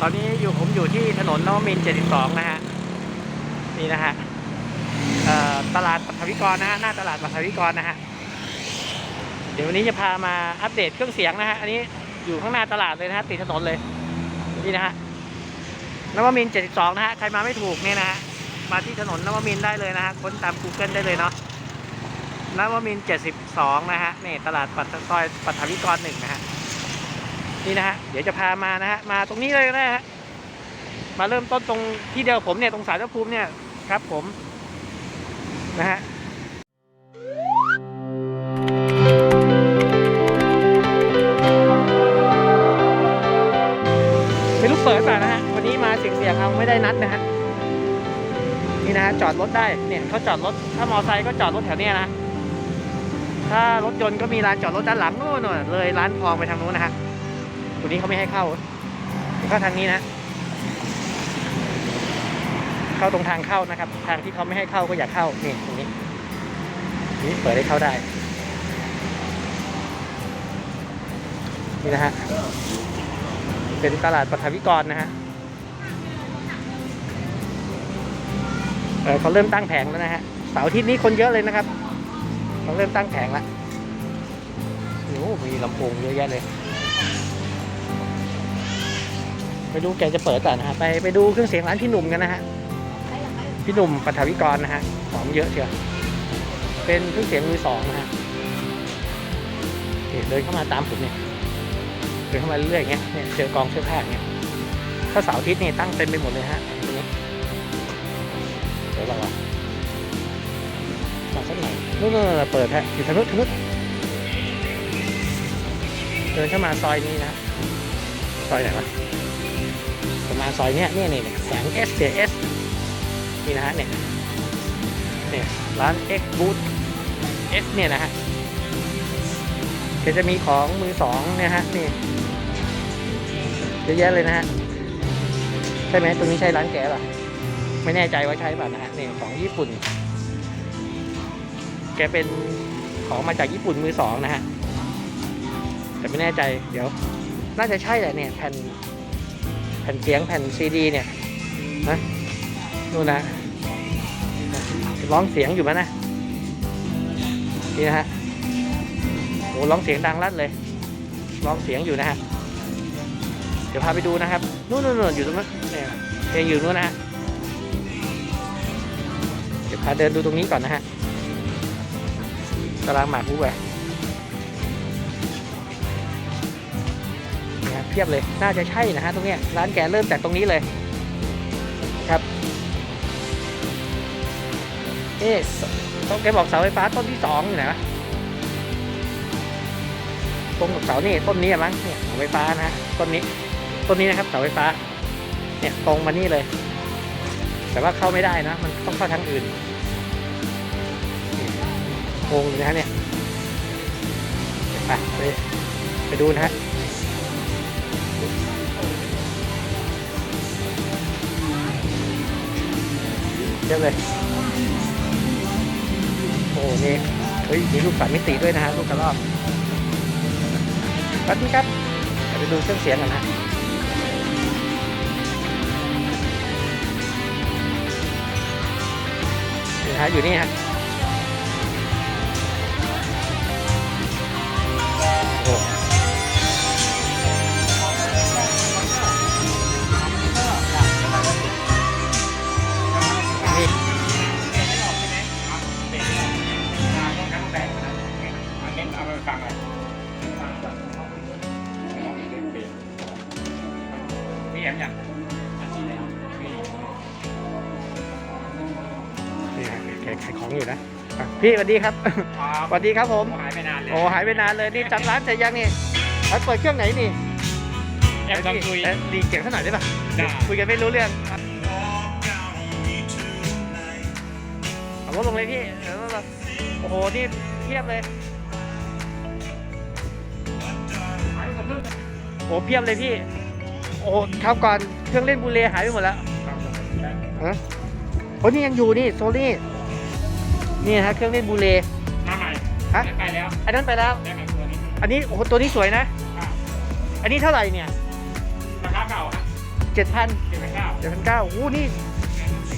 ตอนนี้อยู่ผมอยู่ที่ถนนนวมิน72 นะฮะ นี่นะฮะตลาดปัทวิกรนะฮะ หน้าตลาดปัทวิกรนะฮะ เดี๋ยววันนี้จะพามาอัปเดตเครื่องเสียงนะฮะ อันนี้อยู่ข้างหน้าตลาดเลยนะฮะติดถนนเลย นี่นะฮะนวมิน72 นะฮะ ใครมาไม่ถูกเนี่ยนะฮะ มาที่ถนนนวมินได้เลยนะฮะ ค้นตาม Google ได้เลยเนาะนวมิน72 นะฮะ นี่ตลาดปัทซอยปัทวิกรหนึ่งนะฮะ นี่นะฮะเดี๋ยวจะพามานะฮะมาตรงนี้เลยนะฮะมาเริ่มต้นตรงที่เดียวผมเนี่ยตรงสารพระภูมิเนี่ยครับผมนะฮะไม่รู้เปิดปล่านะฮะวันนี้มาเสียงๆเอาไม่ได้นัดนะฮะนี่นะฮะจอดรถได้เนี่ยเขาจอดรถถ้ามอไซค์ก็จอดรถแถวเนี้ยนะถ้ารถยนต์ก็มีลานจอดรถด้านหลังโน่นเลยร้านทองไปทางนู้นนะฮะ ตรงนี้เขาไม่ให้เข้า เข้าทางนี้นะ เข้าตรงทางเข้านะครับ ทางที่เขาไม่ให้เข้าก็อย่าเข้า นี่ตรงนี้ นี่เปิดให้เข้าได้ นี่นะฮะ เป็นตลาดปฐวิกรนะฮะเเขาเริ่มตั้งแผงแล้วนะฮะ เสาร์อาทิตย์นี้คนเยอะเลยนะครับ เขาเริ่มตั้งแผงแล้วโอ้มีลำโพงเยอะแยะเลย ไปดูแกจะเปิดต่อนะฮะไปไปดูเครื่องเสียงร้านพี่หนุ่มกันนะฮะพี่หนุ่มปัทวิกรนะฮะของเยอะเชียวเป็นเครื่องเสียงมือสองนะฮะเดินเข้ามาตามผมเนี่ยเดินเข้ามาเรื่อยๆอย่างเงี้ยเนี่ยเจอกองเสื้อผ้าเงี้ยถ้าเสาร์อาทิตย์นี่ตั้งเต็มไปหมดเลยฮะตรงนี้เดี๋ยวเราอะมาสักหน่อยนู่นๆเปิดฮะอยู่ทางนู้นทางนู้นเดินเข้ามาซอยนี้นะซอยไหนวะ มาซอยเนี้ยเนี่ยเนี่ยแสง S J S นี่นะฮะเนี่ยเนี่ยร้าน X Boot S เนี่ยนะฮะเดี๋ยวจะมีของมือสองเนี่ยฮะนี่เยอะแยะเลยนะฮะใช่ไหมตรงนี้ใช่ร้านแกป่ะไม่แน่ใจว่าใช่ป่ะนะฮะเนี่ยของญี่ปุ่น แกเป็นของมาจากญี่ปุ่นมือสองนะฮะแต่ไม่แน่ใจเดี๋ยว น่าจะใช่แหละเนี่ยแผ่น ผ่นเสียงแผ่นซีดีเนี่ยนะนู่นนะร้องเสียงอยู่มั้ยนะนี่นะฮะโอ้ร้องเสียงดังลั่นเลยร้องเสียงอยู่นะฮะเดี๋ยวพาไปดูนะครับนู่นๆอยู่ตรงนั้นเนี่ยเพลงอยู่นู่นนะฮะเดี๋ยวพาเดินดูตรงนี้ก่อนนะฮะตารางหมากรู้แหว เพียบเลย น่าจะใช่นะฮะตรงเนี้ยร้านแกเริ่มจากตรงนี้เลยครับเอ๊ะต้องแกบอกเสาไฟฟ้าต้นที่สองอยู่ไหนวะตรงกับเสานี่ต้นนี้อะมั้งเนี่ยเสาไฟฟ้านะต้นนี้ต้นนี้นะครับเสาไฟฟ้า เนี่ยตรงมานี่เลย แต่ว่าเข้าไม่ได้นะ มันต้องเข้าทางอื่นงงนะฮะเนี่ยไปไปไปดูนะฮะ เยอะเลย โอ้นี่เฮ้ยมีลูกสามมิติด้วยนะฮะลูกกระรอกสวัสดีครับไปดูเครื่องเสียงกันนะนี่ฮะอยู่นี่ฮะ ขายของอยู่นะอะพี่สวัสดีครับสวัสดีครับผม หายไปนานเลยโอ้หายไปนานเลยนี่จัดร้านเสร็จยังนี่ร้านเปิดเครื่องไหนนี่แอมต้องคุย เอ้ดีเสียงสักหน่อยได้ปะได้ คุยกันไม่รู้เรื่องเอารถลงเลยพี่เอารถลงโอ้โหนี่เทียบเลยโอ้เพียบเลยพี่ โอ้ครับก่อนเครื่องเล่นบูเลหายไปหมดแล้วฮะโอ้นี่ยังอยู่นี่โซนี่ นี่นะฮะเครื่องเล่นบูเลมาใหม่ฮะไปแล้วอันนั้นไปแล้วได้ไหมตัวนี้อันนี้โอ้โหตัวนี้สวยนะครับอันนี้เท่าไหร่เนี่ยราคาเก่าฮะเจ็ดพันเจ็ดพันเก้าเจ็ดพันเก้าโอ้นี่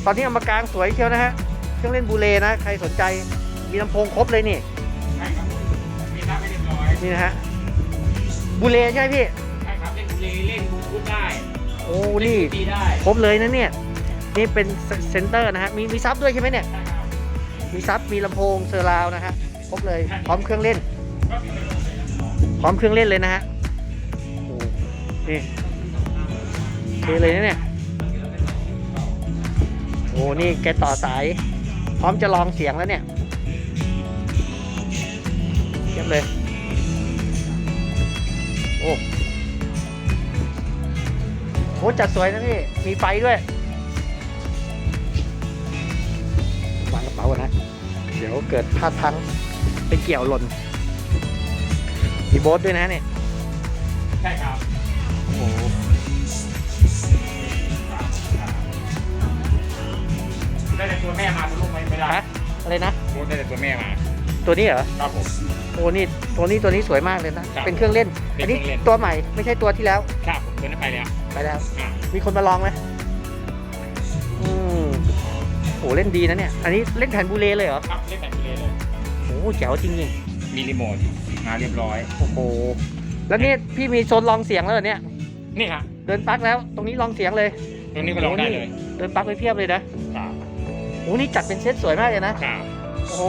ตอนนี้เอามากลางสวยเชียวนะฮะ เครื่องเล่นบูเลนะ ใครสนใจ มีลำโพงครบเลยนี่ใช่ครับมีน้ำไม่เรียบร้อยนี่นะฮะบูเลใช่ไหมพี่ใช่ครับเล่นบุรีเล่นบูทูธได้โอ้นี่เล่ตีได้ครบเลยนะเนี่ยนี่เป็นเซนเตอร์นะฮะมีมีซับด้วยใช่ไหมเนี่ยใช่ครับ มีซับมีลำโพงเซอร์ราวนะฮะครบเลยพร้อมเครื่องเล่น พร้อมเครื่องเล่นเลยนะฮะนี่เทเลยนะเนี่ยโอ้นี่แกต่อสาย พร้อมจะลองเสียงแล้วเนี่ยเยี่ยมเลยโอ้โหจัดสวยนะพี่ มีไฟด้วย ระเป๋าก่อนนะ เดี๋ยวเกิดพลาดพลังไปเกี่ยวหล่นมีโบ๊ทด้วยนะเนี่ยใช่ครับโอ้โหได้แต่ตัวแม่มาตัวลูกไม่ไม่ได้ฮะอะไรนะโค้ดได้แต่ตัวแม่มา ตัวนี้เหรอครับผม โอ้นี่ตัวนี้ตัวนี้สวยมากเลยนะ ครับเป็นเครื่องเล่น เป็นอันนี้เครื่องเล่น ตัวใหม่ไม่ใช่ตัวที่แล้ว ครับผมตัวนั้นไปแล้ว ไปแล้ว อ่ามีคนมาลองไหม โอ้เล่นดีนะเนี่ย อันนี้เล่นแผ่นบูเลเลยเหรอครับเล่นแบบบุรีเลยโอ้แจ๋วจริงมีรีโมทมาเรียบร้อยๆโอ้โหแล้วนี่พี่มีโซนลองเสียงแล้วเหรอเนี่ยนี่ครับเดินปลั๊กแล้วตรงนี้ลองเสียงเลยตรงนี้ก็ลองได้เลยเดินปลั๊กไปเพียบเลยนะครับโอ้นี่จัดเป็นเซตสวยมากเลยนะครับโอ้โห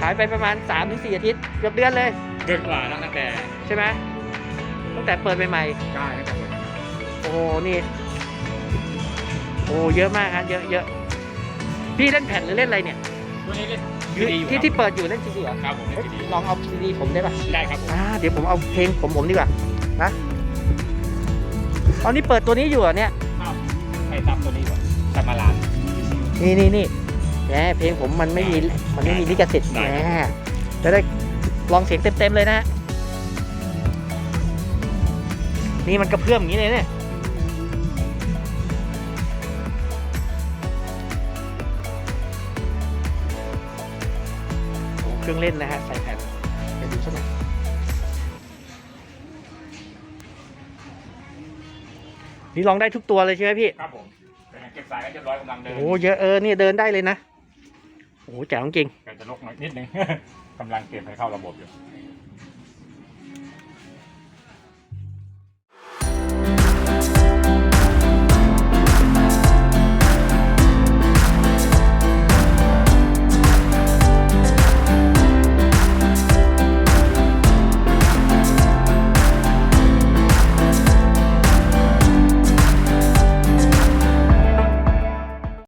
ขายไปประมาณ3-4อาทิตย์เกือบเดือนเลยเกินกว่าแล้วตั้งแต่ใช่ไหมตั้งแต่เปิดใหม่ได้ตั้งแต่เปิดมาๆโอ้โหนี่โอ้เยอะมากครับเยอะเยอะ พี่เล่นแผ่นหรือเล่นอะไรเนี่ยตัวนี้เล่นที่ดีอยู่ที่ที่เปิดอยู่เล่นซีดีเหรอครับผมเล่นดีลองเอาซีดีผมได้ป่ะได้ครับผมอ่าเดี๋ยวผมเอาเพลงผมผมดีกว่านะตอนนี้เปิดตัวนี้อยู่เหรอเนี่ยครับไปตามตัวนี้ก่อนตามมาลานนี่นี่นี่แหมเพลงผมมันไม่มีมันไม่มีลิขสิทธิ์แหได้มจะได้ลองเสียงเต็มๆเลยนะฮะนี่มันกระเพื่อมอย่างนี้เลยเนี่ย รื่องเล่นนะฮะใส่แผ่นไปดูสักหน่อยนี่ลองได้ทุกตัวเลยใช่ไหมพี่ ครับผมเป็นไงเก็บสายกันเรียบร้อยกำลังเดินโอ้เยอะเออเนี่ยเดินได้เลยนะ โอ้แจ๋วจริงแต่จะลกหน่อยนิดนึง กำลังเก็บให้เข้าระบบอยู่